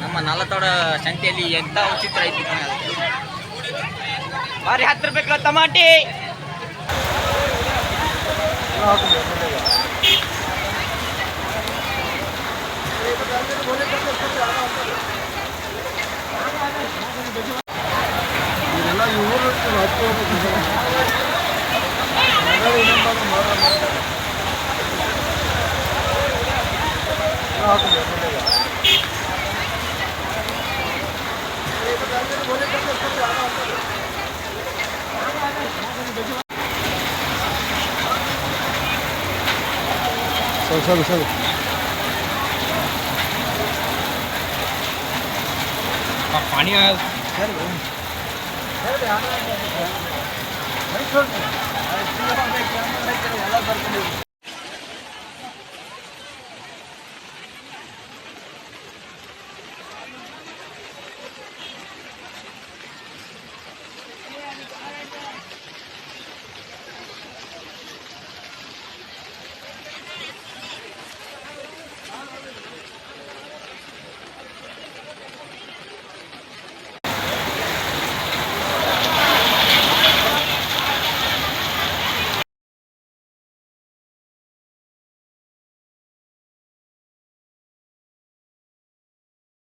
ನಮ್ಮ ನಲತೋಡ ಸಂತೆಯಲ್ಲಿ ಎಂತ ಉಚಿತ ಐತಿ. ಬಾರಿ ಹತ್ತು ರೂಪಾಯಿ ಟಮಾಟಿ ಇದೆಲ್ಲ ಈ ಊರು ಹತ್ತು চল চল চল पानी आया सर